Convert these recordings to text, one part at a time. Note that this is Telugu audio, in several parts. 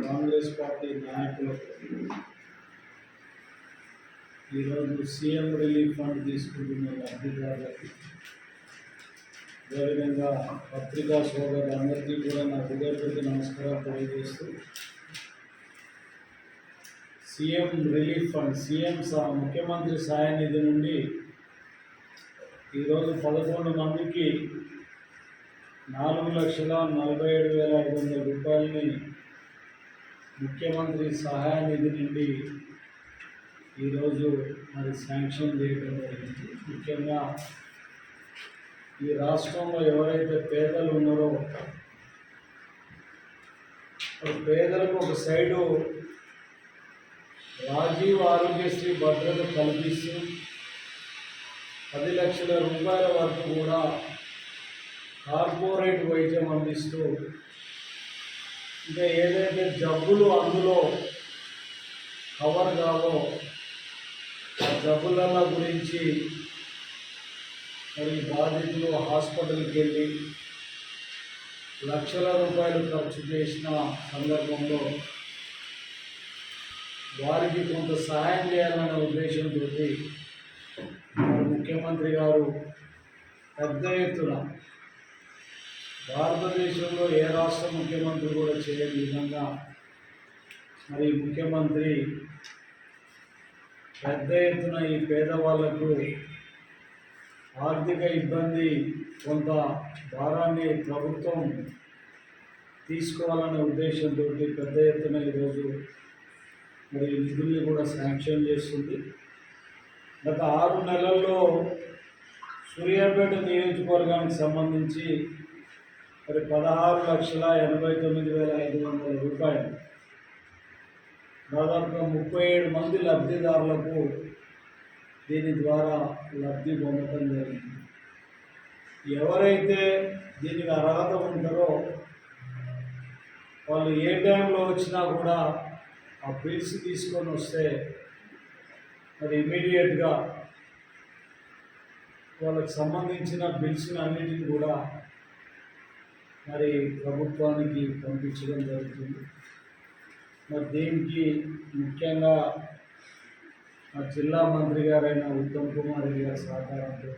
కాంగ్రెస్ పార్టీ నాయకులకు ఈరోజు సీఎం రిలీఫ్ ఫండ్ తీసుకుంటున్న లబ్ధిదారులకు అదేవిధంగా పత్రికా సోదరులందరికీ కూడా నా హృదయపూర్తి నమస్కారాలు తెలియజేస్తూ సీఎం రిలీఫ్ ఫండ్ సీఎం సా ముఖ్యమంత్రి సహాయ నిధి నుండి ఈరోజు పదకొండు మందికి నాలుగు లక్షల నలభై ఏడు వేల ఐదు వందల రూపాయలని ముఖ్యమంత్రి సహాయ నిధి నుండి ఈరోజు మరి శాంక్షన్ చేయడం జరిగింది. ముఖ్యంగా ఈ రాష్ట్రంలో ఎవరైతే పేదలు ఉన్నారో పేదలకు ఒక సైడు రాజీవ్ ఆరోగ్యశ్రీ భద్రత కల్పిస్తూ పది లక్షల రూపాయల వరకు కూడా కార్పొరేట్ వైద్యం అందిస్తూ ఇంకా ఏదైతే జబ్బులు అందులో కవర్ కావో ఆ జబ్బుల గురించి మరి బాధితులు హాస్పిటల్కి వెళ్ళి లక్షల రూపాయలు ఖర్చు చేసిన సందర్భంలో వారికి కొంత సహాయం చేయాలనే ఉద్దేశంతో ముఖ్యమంత్రి గారు పెద్ద ఎత్తున భారతదేశంలో ఏ రాష్ట్ర ముఖ్యమంత్రి కూడా చేయని విధంగా మరి ముఖ్యమంత్రి పెద్ద ఎత్తున ఈ పేదవాళ్ళకు ఆర్థిక ఇబ్బంది కొంత భారాన్ని ప్రభుత్వం తీసుకోవాలనే ఉద్దేశంతో పెద్ద ఎత్తున ఈరోజు మరి నిధుల్ని కూడా శాంక్షన్ చేస్తుంది. గత ఆరు నెలల్లో సూర్యాపేట నియోజకవర్గానికి సంబంధించి మరి పదహారు లక్షల ఎనభై తొమ్మిది వేల ఐదు వందల రూపాయలు. దాదాపుగా ముప్పై ఏడు మంది లబ్ధిదారులకు దీని ద్వారా లబ్ధి పొందడం జరిగింది. ఎవరైతే దీనికి అర్హత ఉంటారో వాళ్ళు ఏ టైంలో వచ్చినా కూడా ఆ బిల్స్ తీసుకొని వస్తే మరి ఇమీడియట్గా వాళ్ళకి సంబంధించిన బిల్స్ని అన్నిటిని కూడా మరి ప్రభుత్వానికి పంపించడం జరుగుతుంది. మరి దీనికి ముఖ్యంగా మా జిల్లా మంత్రి గారైన ఉత్తమ్ కుమార్ రెడ్డి గారి సహకారంతో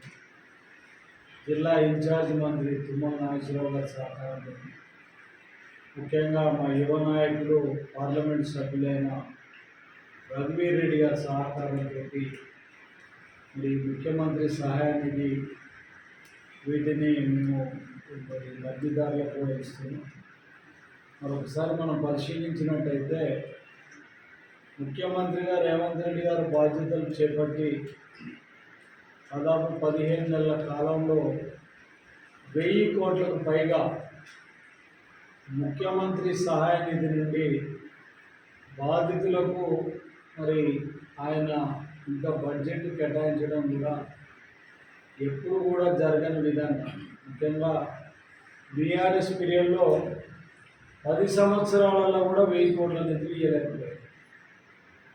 జిల్లా ఇన్ఛార్జ్ మంత్రి తుమ్మల నాగేశ్వరరావు గారి సహకారంతో ముఖ్యంగా మా యువ నాయకులు పార్లమెంట్ సభ్యులైన రఘువీర్ రెడ్డి గారి సహకారంతో మరి ముఖ్యమంత్రి సహాయానికి వీటిని మేము లబ్ధిదారులకు కూడా మరొకసారి మనం పరిశీలించినట్టయితే ముఖ్యమంత్రిగా రేవంత్ రెడ్డి గారు బాధ్యతలు చేపట్టి దాదాపు పదిహేను నెలల కాలంలో వెయ్యి కోట్లకు పైగా ముఖ్యమంత్రి సహాయ నిధి నుండి బాధితులకు మరి ఆయన ఇంకా బడ్జెట్ కేటాయించడం కూడా ఎప్పుడు కూడా జరగని విధంగా ముఖ్యంగా బీఆర్ఎస్ పీరియడ్లో పది సంవత్సరాలలో కూడా వెయ్యి కోట్ల నిధులు ఇవ్వలేకపోయాయి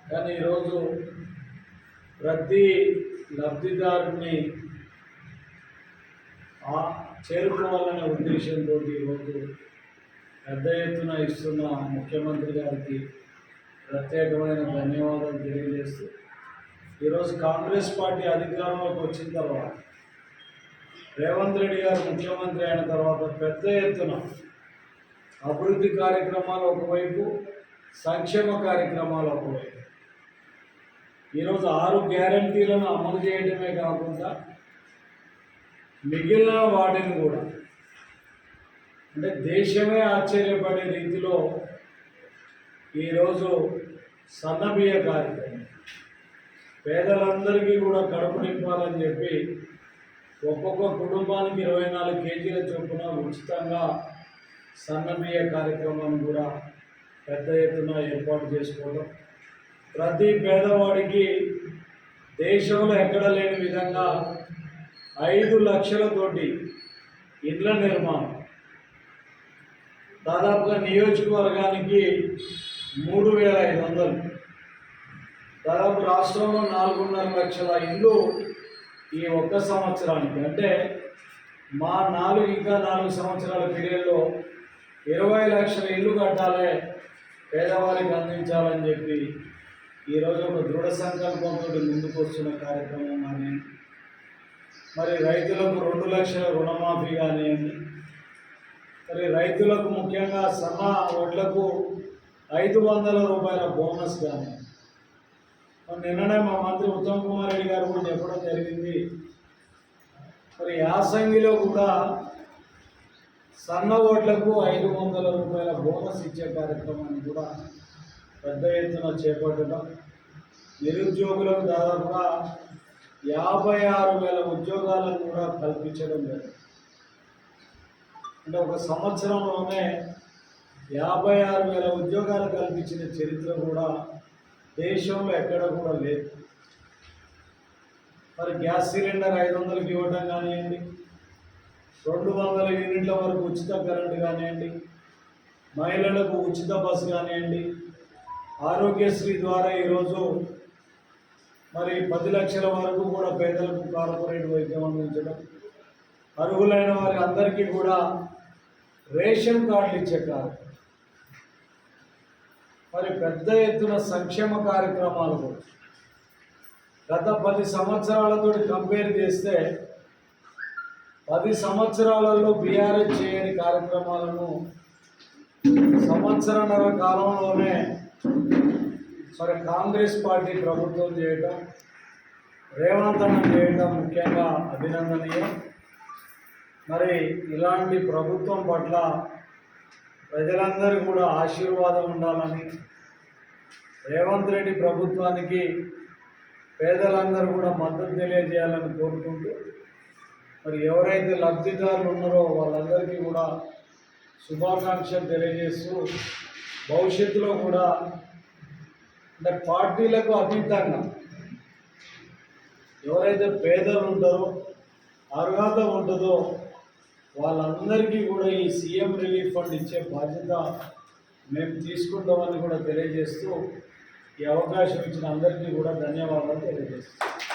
కానీ ఈరోజు ప్రతి లబ్ధిదారుని చేరుకోవాలనే ఉద్దేశంతో ఈరోజు పెద్ద ఎత్తున ఇస్తున్న ముఖ్యమంత్రి గారికి ప్రత్యేకమైన ధన్యవాదాలు తెలియజేస్తూ ఈరోజు కాంగ్రెస్ పార్టీ అధికారంలోకి వచ్చిన తర్వాత రేవంత్ రెడ్డి గారు ముఖ్యమంత్రి అయిన తర్వాత పెద్ద ఎత్తున అభివృద్ధి కార్యక్రమాలు ఒకవైపు సంక్షేమ కార్యక్రమాలు ఒకవైపు. ఈరోజు ఆరు గ్యారంటీలను అమలు చేయడమే కాకుండా మిగిలిన వాటిని కూడా అంటే దేశమే ఆశ్చర్యపడే రీతిలో ఈరోజు సన్నబియ్య కార్యక్రమం. పేదలందరికీ కూడా కడుపు నింపాలని చెప్పి ఒక్కొక్క కుటుంబానికి ఇరవై నాలుగు కేజీల చొప్పున ఉచితంగా సన్నబియ్య కార్యక్రమాన్ని కూడా పెద్ద ఎత్తున ఏర్పాటు చేసుకోవడం. ప్రతి పేదవాడికి దేశంలో ఎక్కడ లేని విధంగా ఐదు లక్షలతోటి ఇండ్ల నిర్మాణం. దాదాపుగా నియోజకవర్గానికి మూడు వేల ఐదు వందలు. దాదాపు రాష్ట్రంలో నాలుగున్నర లక్షల ఇండ్లు ఈ ఒక్క సంవత్సరానికి అంటే మా నాలుగు ఇంకా నాలుగు సంవత్సరాల పీరియడ్లో ఇరవై లక్షల ఇల్లు కట్టాలి పేదవారికి అందించాలని చెప్పి ఈరోజు ఒక దృఢ సంకల్పంతో ముందుకు వస్తున్న కార్యక్రమం కానీ మరి రైతులకు రెండు లక్షల రుణమాఫీ కానివ్వండి మరి రైతులకు ముఖ్యంగా సన్న వడ్లకు ఐదు వందల రూపాయల బోనస్ కానీ మరి నిన్ననే మా మంత్రి ఉత్తమ్ కుమార్ రెడ్డి గారు కూడా చెప్పడం జరిగింది. మరి యాసంగిలో కూడా సన్న ఓట్లకు ఐదు వందల రూపాయల బోనస్ ఇచ్చే కార్యక్రమాన్ని కూడా పెద్ద ఎత్తున చేపట్టడం నిరుద్యోగులకు దాదాపుగా యాభై ఆరు వేల ఉద్యోగాలను కూడా కల్పించడం లేదు అంటే ఒక సంవత్సరంలోనే యాభై ఆరు వేల ఉద్యోగాలు కల్పించిన చరిత్ర కూడా దేశంలో ఎక్కడ కూడా లేదు. మరి గ్యాస్ సిలిండర్ ఐదు వందలకి ఇవ్వడం కానివ్వండి రెండు వందల యూనిట్ల వరకు ఉచిత కరెంటు కానివ్వండి మహిళలకు ఉచిత బస్సు కానివ్వండి ఆరోగ్యశ్రీ ద్వారా ఈరోజు మరి పది లక్షల వరకు కూడా పేదలకు కార్పొరేట్ వైద్యం అందించడం అర్హులైన వారి అందరికీ కూడా రేషన్ కార్డులు ఇచ్చే కార్యక్రమం మరి పెద్ద ఎత్తున సంక్షేమ కార్యక్రమాలు కూడా. గత పది సంవత్సరాలతో కంపేర్ చేస్తే పది సంవత్సరాలలో బీఆర్ఎస్ చేయని కార్యక్రమాలను సంవత్సరన్నర కాలంలోనే మరి కాంగ్రెస్ పార్టీ ప్రభుత్వం చేయటం రేవంత్ అన్న చేయటం ముఖ్యంగా అభినందనీయం. మరి ఇలాంటి ప్రభుత్వం పట్ల ప్రజలందరూ కూడా ఆశీర్వాదం ఉండాలని రేవంత్ రెడ్డి ప్రభుత్వానికి పేదలందరూ కూడా మద్దతు తెలియజేయాలని కోరుకుంటూ మరి ఎవరైతే లబ్ధిదారులు ఉన్నారో వాళ్ళందరికీ కూడా శుభాకాంక్షలు తెలియజేస్తూ భవిష్యత్తులో కూడా అంటే పార్టీలకు అతీతంగా ఎవరైతే పేదలు ఉంటారో అర్హత ఉంటుందో వాళ్ళందరికీ కూడా ఈ సీఎం రిలీఫ్ ఫండ్ ఇచ్చే బాధ్యత మేము తీసుకుంటామని కూడా తెలియజేస్తూ ఈ అవకాశం ఇచ్చిన అందరికీ కూడా ధన్యవాదాలు తెలియజేస్తాం